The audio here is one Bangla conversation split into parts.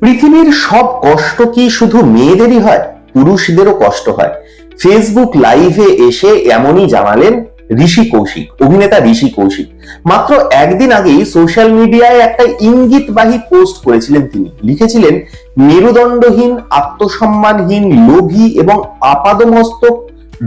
পৃথিবীর সব কষ্ট কি শুধু মেয়েদেরই হয়? পুরুষদেরও কষ্ট হয়। ফেসবুক লাইভে এসে এমনই জানালেন ঋষি কৌশিক, অভিনেতা ঋষি কৌশিক। মাত্র একদিন আগেই সোশ্যাল মিডিয়ায় একটা ইঙ্গিতবাহী পোস্ট করেছিলেন তিনি। লিখেছিলেন, মেরুদণ্ডহীন, আত্মসম্মানহীন, লোভী এবং আপাদমস্তক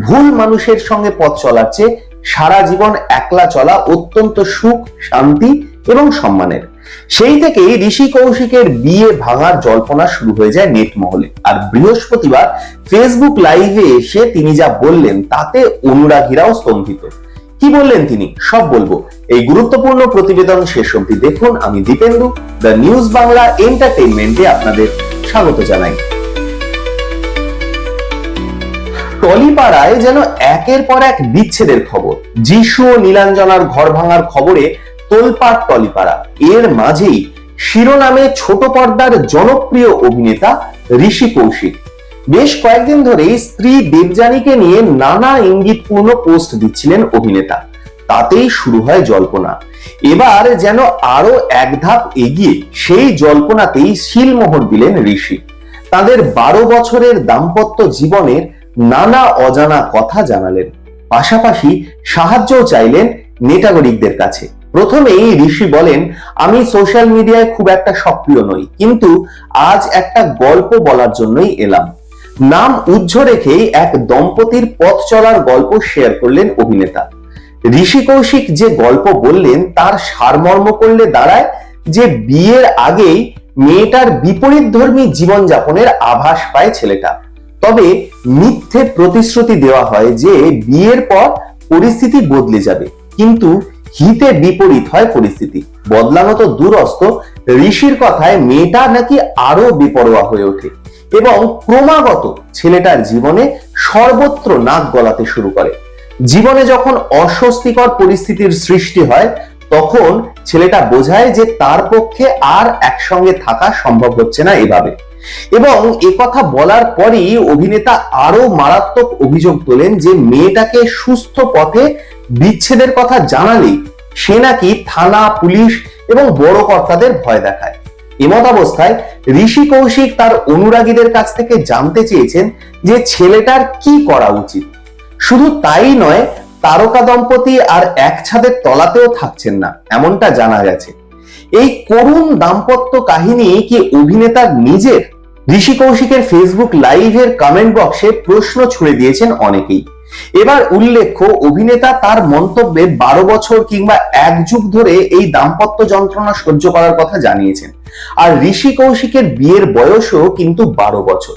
ভুল মানুষের সঙ্গে পথ চলাচ্ছে সারা জীবন একলা চলা অত্যন্ত সুখ, শান্তি এবং সম্মানের। সেই থেকেই ঋষি কৌশিকের বিয়ে ভাঙার জল্পনা শুরু হয়ে যায় নেট মহলে আর বৃহস্পতিবার ফেসবুক লাইভে এসে তিনি যা বললেন, তাতে অনুরাগীরাও স্তম্ভিত। কি বললেন তিনি? সব বলব। এই গুরুত্বপূর্ণ প্রতিবেদন শেষ অবধি দেখুন। আমি দীপেন্দু, দ্য নিউজ বাংলা এন্টারটেইনমেন্টে আপনাদের স্বাগত জানাই। টলিপাড়ায় যেন একের পর এক বিচ্ছেদের খবর। যিশু ও নীলাঞ্জনার ঘর ভাঙার খবরে তোলপাড় টলিপাড়া এর মাঝেই শিরোনামে ছোট পর্দার জনপ্রিয় অভিনেতা ঋষি কৌশিক। বেশ কয়েকদিন ধরেই স্ত্রী দেবযানীকে নিয়ে নানা ইঙ্গিতপূর্ণ পোস্ট দিচ্ছিলেন অভিনেতা। তাতেই শুরু হয় জল্পনা। এবার যেন আরও এক ধাপ এগিয়ে সেই জল্পনাতেই শিলমোহর দিলেন ঋষি। তাদের বারো বছরের দাম্পত্য জীবনের নানা অজানা কথা জানালেন। পাশাপাশি সাহায্যও চাইলেন নেটাগরিকদের কাছে। প্রথমেই ঋষি বলেন, আমি সোশ্যাল মিডিয়ায় খুব একটা সক্রিয় নই, কিন্তু আজ একটা গল্প বলার জন্যই এলাম। নাম উজ্জ্ব রেখেই এক দম্পতির পথ চলার গল্প শেয়ার করলেন অভিনেতা। ঋষি কৌশিক যে গল্প বললেন, তার সারমর্ম করলে দাঁড়ায় যে বিয়ের আগেই মেয়েটার বিপরীত ধর্মী জীবনযাপনের আভাস পায় ছেলেটা। তবে মিথ্যে প্রতিশ্রুতি দেওয়া হয় যে বিয়ের পর পরিস্থিতি বদলে যাবে, কিন্তু হিতে বিপরীত হয় পরিস্থিতি। বদলানো তো দূরস্থ ঋষির কথায় মেয়েটা নাকি আরও বেপরোয়া হয়ে ওঠে। এবং ক্রমাগত ছেলেটার জীবনে সর্বত্র নাক গলাতে শুরু করে। জীবনে যখন অস্বস্তিকর পরিস্থিতির সৃষ্টি হয়, তখন ছেলেটা বোঝায় যে তার পক্ষে আর একসঙ্গে থাকা সম্ভব হচ্ছে না এভাবে। এবং কথা বলার পরই অভিনেতা আরও মারাত্মক অভিযোগ তোলেন যে মেয়েটাকে সুস্থ পথে বিচ্ছেদের কথা জানালেই সে নাকি থানা, পুলিশ এবং বড় কর্তাদের ভয় দেখায়। এমত অবস্থায় ঋষি কৌশিক তার অনুরাগীদের কাছ থেকে জানতে চেয়েছেন যে ছেলেটার কি করা উচিত। শুধু তাই নয়, তারকা দম্পতি আর এক ছাদের তলাতেও থাকছেন না, এমনটা জানা গেছে। এই করুণ দাম্পত্য কাহিনী কি অভিনেতার নিজের ঋষি কৌশিকের ফেসবুক লাইভের কমেন্ট বক্সে প্রশ্ন ছুড়ে দিয়েছেন অনেকেই। এবার উল্লেখ্য, অভিনেতা তার মন্তব্যে বারো বছর কিংবা এক যুগ ধরে এই দাম্পত্য যন্ত্রণা সহ্য করার কথা জানিয়েছেন। আর ঋষি কৌশিকের বিয়ের বয়সও কিন্তু বারো বছর।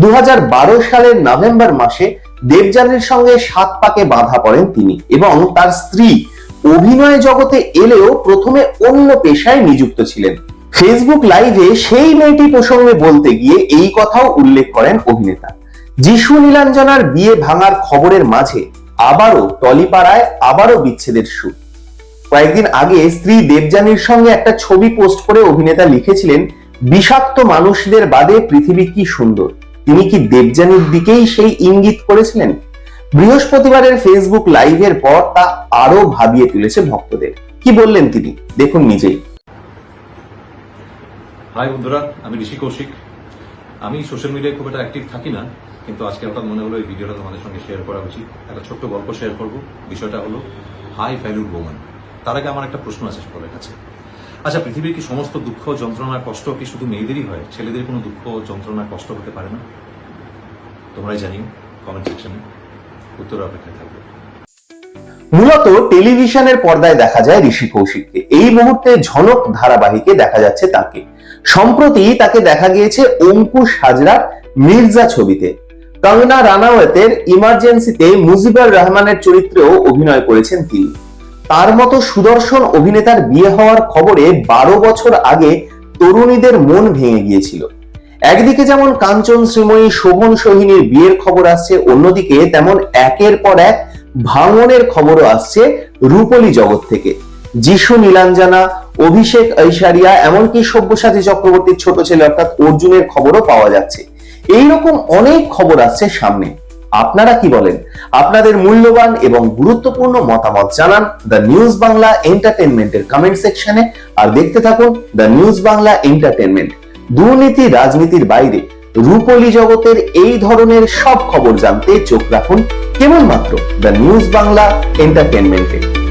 দু হাজার বারো সালের নভেম্বর মাসে দেবযানীর সঙ্গে সাত পাকে বাধা পড়েন তিনি এবং তার স্ত্রী অভিনয় জগতে এলেও প্রথমে অন্য পেশায় নিযুক্ত ছিলেন। ফেসবুক লাইভে সেই মেয়েটি প্রসঙ্গে বলতে গিয়ে এই কথাও উল্লেখ করেন অভিনেতা। যিশু নীলাঞ্জনার বিয়ে ভাঙার খবরের মাঝে আবারও টলিপাড়ায় আবারও বিচ্ছেদের সুর। কয়েকদিন আগে স্ত্রী দেবযানীর সঙ্গে একটা ছবি পোস্ট করে অভিনেতা লিখেছিলেন, বিষাক্ত মানুষদের বাদে পৃথিবী কি সুন্দর। তিনি কি দেবযানীর দিকেই সেই ইঙ্গিত করেছিলেন? বৃহস্পতিবারের ফেসবুক লাইভের পর তা আরও ভাবিয়ে তুলেছে ভক্তদের। কি বললেন তিনি? দেখুন নিজেই। হাই বন্ধুরা, আমি ঋষি কৌশিক। আমি সোশ্যাল মিডিয়ায় খুব একটা অ্যাক্টিভ থাকি না, কিন্তু আজকে হঠাৎ মনে হলো এই ভিডিওটা তোমাদের সঙ্গে শেয়ার করা উচিত। একটা ছোট্ট গল্প শেয়ার করব। বিষয়টা হলো, হাই ভ্যালুড ওমান তার আগে আমার একটা প্রশ্ন আছে সকলের কাছে। আচ্ছা পৃথিবীর কি সমস্ত দুঃখ, যন্ত্রণা, কষ্ট কি শুধু মেয়েদেরই হয়? ছেলেদের কোনো দুঃখ, যন্ত্রণা, কষ্ট হতে পারে না? তোমরাই জানিও কমেন্ট সেকশনে উত্তর অপেক্ষায় থাকবে। মূলত টেলিভিশনের পর্দায় দেখা যায় ঋষি কৌশিককে। এই মুহূর্তে ঝনক ধারাবাহিকে দেখা যাচ্ছে তাকে। সম্প্রতি তাকে দেখা গিয়েছে অঙ্কুশ হাজরার মির্জা ছবিতে। কঙ্গনা রানাওয়েতের ইমার্জেন্সিতে মুজিবুর রহমানের চরিত্রেও অভিনয় করেছেন তিনি। তার মতো সুদর্শন অভিনেতার বিয়ে হওয়ার খবরে বারো বছর আগে তরুণীদের মন ভেঙে গিয়েছিল। একদিকে যেমন কাঞ্চন শ্রীময়ী শোভন সোহিনীর বিয়ের খবর আসছে, অন্যদিকে তেমন একের পর এক ভাঙনের খবরও আসছে রূপলী জগৎ থেকে। যিশু নীলাঞ্জনা অভিষেক ঐশারিয়া এমনকি সব্যসাচী চক্রবর্তীর ছোট ছেলে অর্থাৎ অর্জুনের খবরও পাওয়া যাচ্ছে। এইরকম অনেক খবর আসছে সামনে। আপনারা কি বলেন? আপনাদের মূল্যবান এবং গুরুত্বপূর্ণ মতামত জানান দ্য নিউজ বাংলা এন্টারটেনমেন্টের কমেন্ট সেকশনে, আর দেখতে থাকুন দ্য নিউজ বাংলা এন্টারটেনমেন্ট দুর্নীতি, রাজনীতির বাইরে রূপলী জগতের এই ধরনের সব খবর জানতে চোখ রাখুন কেবলমাত্র দ্য নিউজ বাংলা এন্টারটেনমেন্টে